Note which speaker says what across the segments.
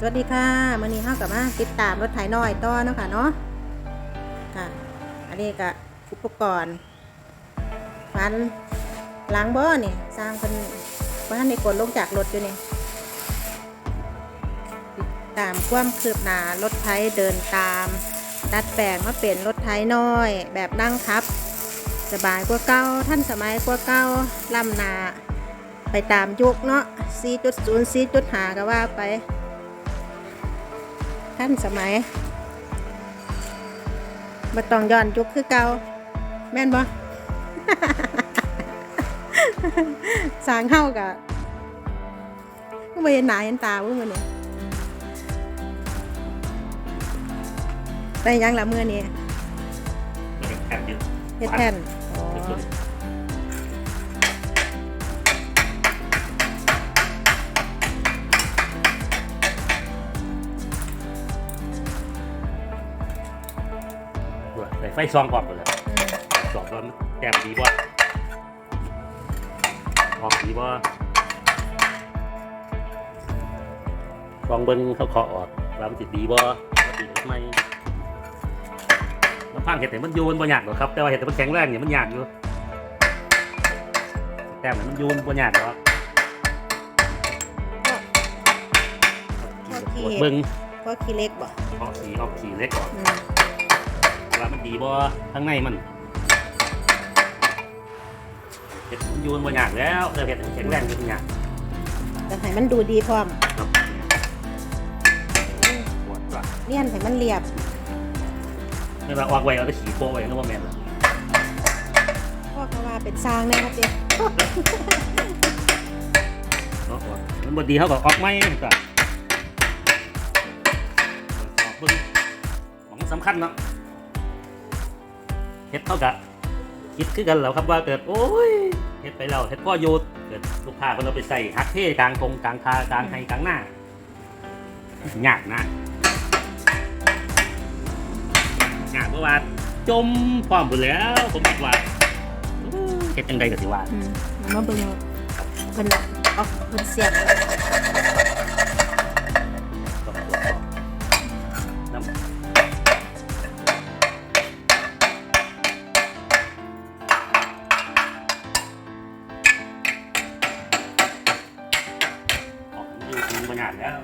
Speaker 1: สวัสดีค่ะมื่อนี้เฮากลับมาติดตามรถไถน้อยต่อเนาะค่ะเนาะค่ะ อันนี้ก็อุปกรณ์ฟันล้างบ่อนี่สร้างเป็นบ้านในกดลงจากรถอยู่นี่ติดตามความคืบหน้ารถไถเดินตาม ดัดแปลงมาเป็นรถไถน้อย แบบนั่งครับ สบายกว่าเก่าท่านสมัยกว่าเก่าล่ำหนา ไปตามยุคเนาะ4.0 4.5ก็ว่าไป ท่านสมัยมาต้องย้อนยุคคือเก่าแม่นบ่สร้างเฮากะก็ไม่เห็นหนาเห็นตาวุ้งมันเนี่ยได้หยังละเมื่อนี้
Speaker 2: แผ่นเดียว
Speaker 1: เฮ็ดแผ่นอ๋อ
Speaker 2: ไฟซองก่อนหมดเลย
Speaker 1: อืม
Speaker 2: สองตอนแต้มดีบ่ออกดีบ่ลองเบิ้งเขาเคาะออกว่ามันจิดีบ่ว่าดีหรือไม่มันพังเห็ดแต่มันโยนบ่ยากหรอกครับ แต่ว่าเห็ดแต่มันแข็งแรงเนี่ยมันยากอยู่แต้มเนี่ยมันโยนบ่ยากหรอก
Speaker 1: ก็ขี้
Speaker 2: เบิ้ง
Speaker 1: ก็ขี้เล็กบ่
Speaker 2: เคาะสีออกสีเล็กก่อน
Speaker 1: อืม
Speaker 2: ว่ามันดีบ่ข้างในมันเห็ดมันโยนบ่ยากแล้วแต่เห็ดมันแข็งแรงอยู่มันยาก
Speaker 1: แต่ให้มันดูดีพร้อม
Speaker 2: ครับปวดว่ะ
Speaker 1: เลี่ยนให้มันเรียบ
Speaker 2: ไม่ว่าออกไว้เอาไปขี่โป้ไว้ก็ว่าแม่นล่ะ
Speaker 1: พ่อก็ว่าเป็นสร้างแน่ครับเจ๊
Speaker 2: เนาะว่ามันบ่ดีเขาก็ออกไม่ก็ออกเบิ่งของสำคัญเนาะ เฮ็ดเท่ากับคิดคือกันแล้วครับว่าเกิดโอ้ยเฮ็ดไปแล้วเฮ็ดพ่อโยดเกิดลูกค้าเพิ่นเอาไปใส่ฮักเท่กลางทงกลางคากลางไฮกลางหน้ายากนะยากเพราะว่าจมพร้อมหมดแล้วผมคิดว่าเฮ็ดจังไดก็สิว่า
Speaker 1: มมาเบิ่งเอาเพิ่นเอาเพิ่นเสียบ
Speaker 2: ดูถึงบรรยากาศแล้ว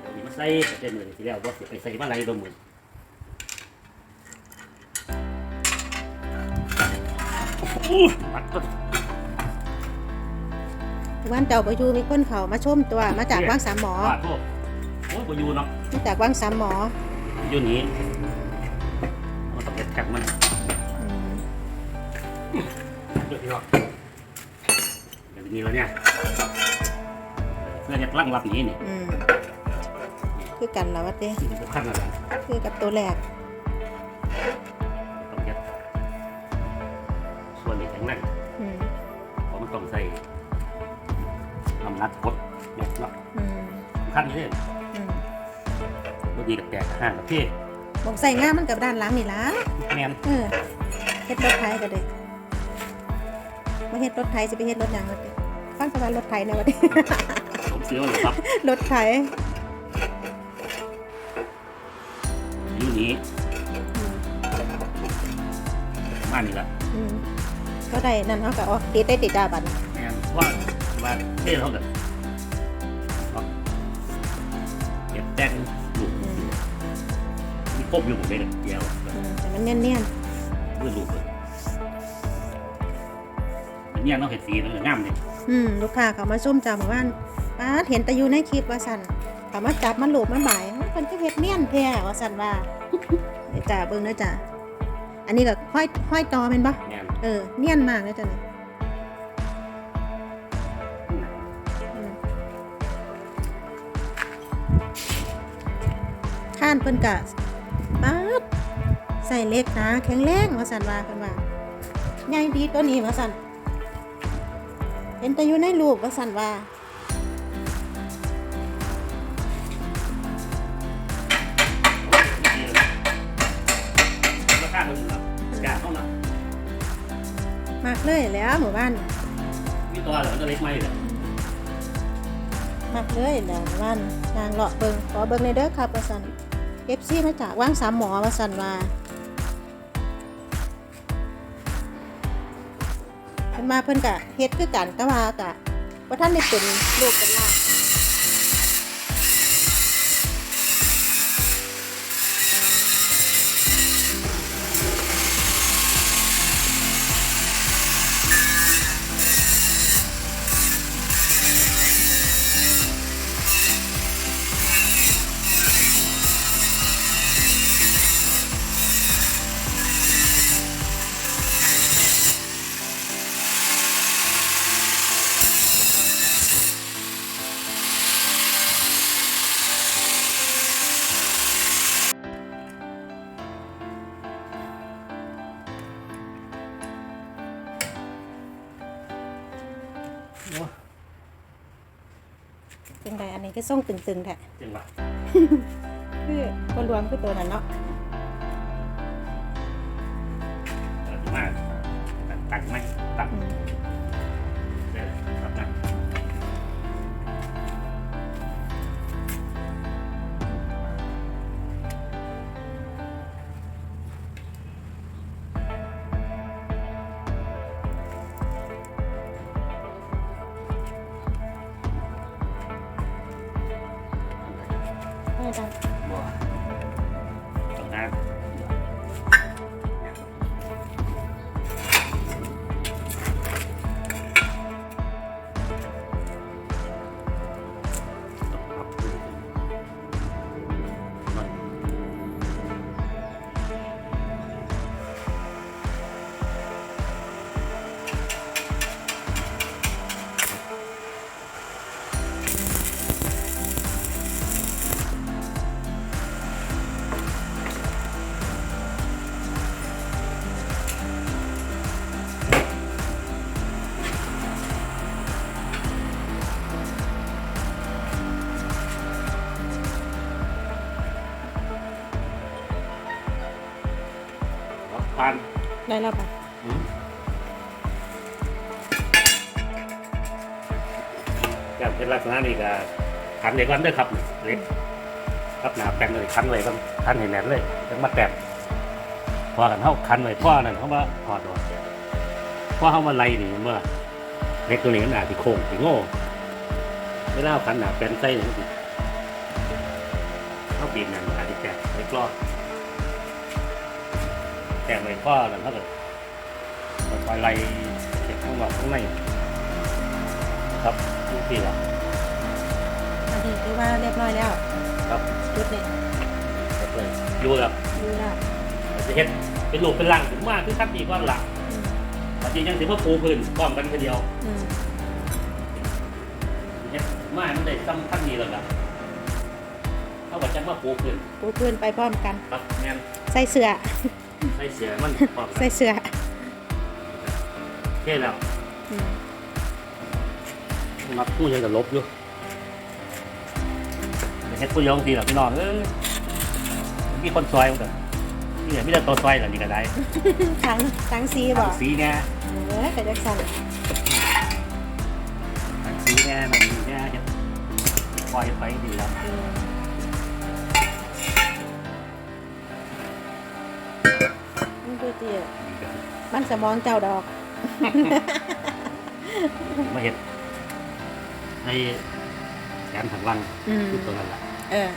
Speaker 2: เดี๋ยวนี้มาใส่เต็มเลยทีเดียวว่าไปใส่มาอะไรดมมืออู้มัดต้น
Speaker 1: วันเจ้าปอยู่มีคนเขามาชมตัวมาจากวังสามหมอ
Speaker 2: ว่าโอ้ยบ่อยู่เนาะ
Speaker 1: มาจากวังสามหมอ
Speaker 2: อยู่นี่มัน นี้แล้วเนี่ยเพื่อนจะลั่งรับหนี้นี่
Speaker 1: อืมคือกันแล้วว่าเต้
Speaker 2: มันสำคัญอะไร
Speaker 1: คือกับตัวแรก
Speaker 2: ต้องเก็บส่วนนี้แข็งแรง
Speaker 1: อืม
Speaker 2: เพราะมันต้องใส่น้ำหนักกดยกเนาะ
Speaker 1: อืม
Speaker 2: สำคัญนี่เลย
Speaker 1: อืม
Speaker 2: บางทีกับแตกห่างกับเพ่
Speaker 1: บอกใส่งามมันกับด้านหลังนี่ล่ะ
Speaker 2: แมน
Speaker 1: เออเฮ็ดรถไถก็ได้มาเฮ็ดรถไถสิไปเฮ็ดรถหยังวะเต้ ฟังสบายรถไถแนะวะเต้
Speaker 2: ผมซื้อมาเลยครับ
Speaker 1: รถไถ
Speaker 2: อยู่นี่
Speaker 1: อืม
Speaker 2: มานี่ละ
Speaker 1: อืมก็ได้นั่นเขาก็อ๋อติดได้ติดดาบัน
Speaker 2: แมนว่าว่าเท่เท่ากันเก็บแต้งลูก
Speaker 1: มี
Speaker 2: ครบอยู่หมดเลยเนี่ยเดียว
Speaker 1: อืมแต่มันเนียนเนียน
Speaker 2: เพื่อลูกเลยอันเนี่ยเนาะเห็ดสีมันก็งามเลย
Speaker 1: อืมลูกค้าเขามาชมจาหมู่บ้านป้าดเห็นแต่อยู่ในคลิปว่าสั่นเขามาจับมาหลูบมาบ่ายเพิ่นก็เฮ็ดเนียนแท้ว่าสั่นว่าเดี๋ยวจ้าเบิ่งเด้อจ้าอันนี้ก็ห้อยห้อยตอเป็นปะ
Speaker 2: แม่น
Speaker 1: เออเนียนมากเลยจ้ะนี่อืมข้านเพิ่นกะป๊าดใส่เล็กนะแข็งแรงว่าสั่นว่าเพิ่นว่าใหญ่ดีตัวนี้ว่าสั่น เห็นแต่อยู่ในรูปว่าสั่นว่า
Speaker 2: ราคามันเนาะอยากเท่านั้น
Speaker 1: มามักเลยแหล้วหมู่บ้าน
Speaker 2: มีตัวเหรอมันจะเล็กไหมเหรอ
Speaker 1: มักเลยแหล้วหมู่บ้านนางเลาะเบิงขอเบิงในเด้อครับว่าสันเอฟซีมาจากว่างสามหมอว่าสันว่า เพิ่นมาเพิ่นกะเฮ็ดคือกันแต่ว่ากะว่าท่านได้เป็นลูกเป็นหลาน
Speaker 2: โอ้
Speaker 1: จังใดอันนี้ก็ส่งตึงๆแท้
Speaker 2: จริงปะ
Speaker 1: คือบ่รวมคือตัวนั้นเนาะ
Speaker 2: ได้บั วตรงนั้นพัน
Speaker 1: ได้แล้วปะ
Speaker 2: แบบเป็นลักษณะนี้ก็คันเล็กวันเด้อครับเล็กครับหนาแปลนเลยคันเลยก็คันเห็นแน่นเลยยังมาแปลนพอกันเท่าคันเลยพ่อนั่นเขามาถอดออกพ่อเขามาไล่นี่เมื่อเล็กตัวนี้มันอาจจะโค้งถึงโง่ไม่เล่าคันหนาแปลนใส่เลยสิเขาปีนนั่นอาจจะแตกเล็กรอด แตกเลยพ่อนั่นเขาก็คอยไล่เช็คข้างนอกข้างในครับทุกทีละ
Speaker 1: อันนี้คือว่าเรียบร้อยแล้ว
Speaker 2: ครับ
Speaker 1: จุดนี้
Speaker 2: ครับเลยอยู่แล้ว
Speaker 1: ดูแล้ว
Speaker 2: จะเห็นเป็นลูกเป็นหลังถึงมากคือขั้นดีก้อนหลัง
Speaker 1: อืม
Speaker 2: แต่จริงยังถือว่าปูพื้นพร้อมกันทีเดียว
Speaker 1: อืม
Speaker 2: เนี่ยมามันได้ซ้ำขั้นดีแล้วล่ะเท่ากับจังว่าปูพื้น
Speaker 1: ปูพื้นไปพร้อมกัน
Speaker 2: ครับแม่น
Speaker 1: ใส่เสื้อ
Speaker 2: ใส่เสียมันพร้อมกั
Speaker 1: ใส่
Speaker 2: น
Speaker 1: เสื้อ
Speaker 2: แค่แล้ว
Speaker 1: อืม
Speaker 2: มักผู้ยังกับลบอยู่เฮ็ดผู้ยองทีหลังพี่น้องเออมีคนซอยมั้งเถอะนี่เนี่ยมีแต่ตัวซอยเหล่านี้ก็ได้
Speaker 1: ทั้งทั้งสีบ่
Speaker 2: สีแน่
Speaker 1: เออไปจักสั่น
Speaker 2: สีแน่มันมีแน่เฮ็ดปล่อยไปดีแล้ว
Speaker 1: คือที่
Speaker 2: ดีกัน
Speaker 1: มันสมองเจ้าดอก
Speaker 2: มาเห็ดในแขนถังลัง
Speaker 1: อืม
Speaker 2: คือตัวนั้นแหละ
Speaker 1: เออ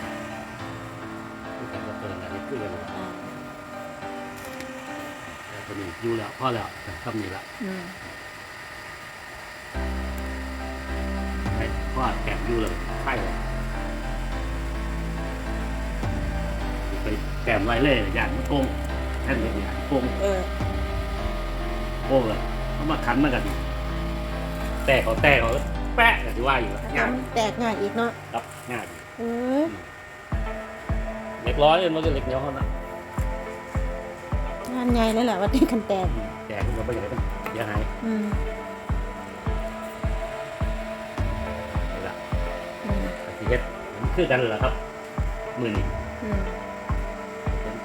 Speaker 2: คือกันกับตัวนั้นแหละนี่คือกันแหละ
Speaker 1: อ่า
Speaker 2: แต่ตัวนี้อยู่แล้วพ่อแล้วแต่คำนี้ละ
Speaker 1: อืม
Speaker 2: ไอ้พ่อแกะอยู่เลยใช่เลยไปแกมไรเลยอย่างมันโกง แค่นี้อย่างโกง
Speaker 1: เออ
Speaker 2: โกงเลยเขามาคันมากันแตกเขาแตกเขาแปะกันที่ว่าอยู่แล้ว
Speaker 1: แล้ว
Speaker 2: ง่าย
Speaker 1: มันแตกง่ายอีกเนาะ
Speaker 2: ครับง่าย
Speaker 1: เออ
Speaker 2: เล็กร้อยมันก็เล็กเดียวเท่านั้น
Speaker 1: งานใหญ่เลยแหละว่าที่กันแตก
Speaker 2: แจกมันก็ไม่ใหญ่เป็นเสียหาย
Speaker 1: อืม
Speaker 2: นี่ละ
Speaker 1: อืม
Speaker 2: แต่ที่เฮ็ดมันคือกันเหรอครับ มือนี้
Speaker 1: อืม
Speaker 2: มัน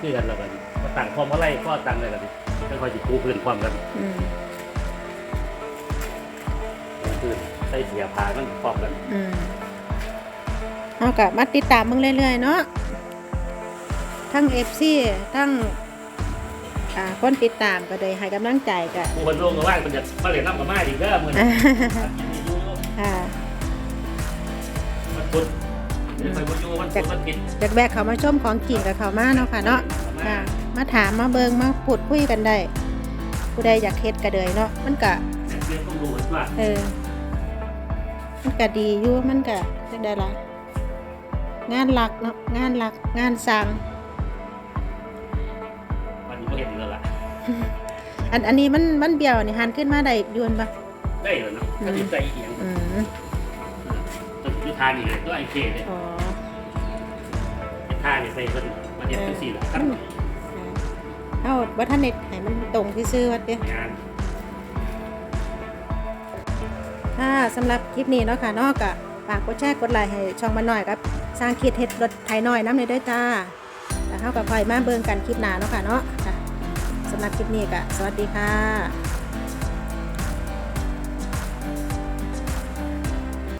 Speaker 2: คือกันแล้วกันก็ต่างความเท่าไรก็ต่างเลยกันดิไม่ค่อยจิปูพื้นความกัน
Speaker 1: อืม
Speaker 2: พื้นใส่เสียผ้ามันพร้อมกัน
Speaker 1: อืมเอากะมาติดตามมึงเรื่อยๆเนาะทั้งเอฟซีทั้งอ่าคนติดตามก็เลยให้กำลังใจกะ
Speaker 2: ผู้คนลงก็ว่ามันจะมาเรียนน้ำกับมาดีเด้อมื้อนี้อยู่
Speaker 1: ค่ะ
Speaker 2: มันพุดเดี๋ยว ไปบ่อยู่มันพุดมันผิด
Speaker 1: จากแบกเขามาชมของกินกับเขามาเนาะค่ะเนาะค่ะมาถามมาเบิงมาพูดคุยกันได้ผู้ใดอยากเฮ็ดก็เลยเนาะมันกะ
Speaker 2: เรียนต้องรู้ว่า
Speaker 1: เออมันก็ดีอยู่มันก็จังได้ละงานหลักเนาะงานหลักงานสั่ง
Speaker 2: มันบ่เห็นแล้วล่ะ
Speaker 1: อันอันนี้มันมันเบี้ยวนี่หันขึ้นมาได้อยวนปะ
Speaker 2: ได้แล้วเนาะถ้าติดใจอีกอย่าง
Speaker 1: อืม
Speaker 2: ต้องอยู่ ทานนี่เลยตัวไอเคเลย
Speaker 1: อ๋อ
Speaker 2: ทานนี่ไปเพิ่นมาเฮ็ดจังซี่ล่ะครับ
Speaker 1: เอาวัฒนเน็ตให้มันตรงที่ซื้อวัดเด้
Speaker 2: งาน
Speaker 1: ค่ะสำหรับคลิปนี้เนาะค่ะเนอกกะฝากกดแชร์กดไลค์ให้ช่องมาหน่อยครับสร้างคิดเฮ็ดรถไถน้อยน้ำเลยเด้วยจ้าแล้วเท่ากับคอยมาเบิ่งกันคลิปหน้าเนาะค่ะเนาะค่ะสำหรับคลิปนี้ก็สวัสดีค่ะ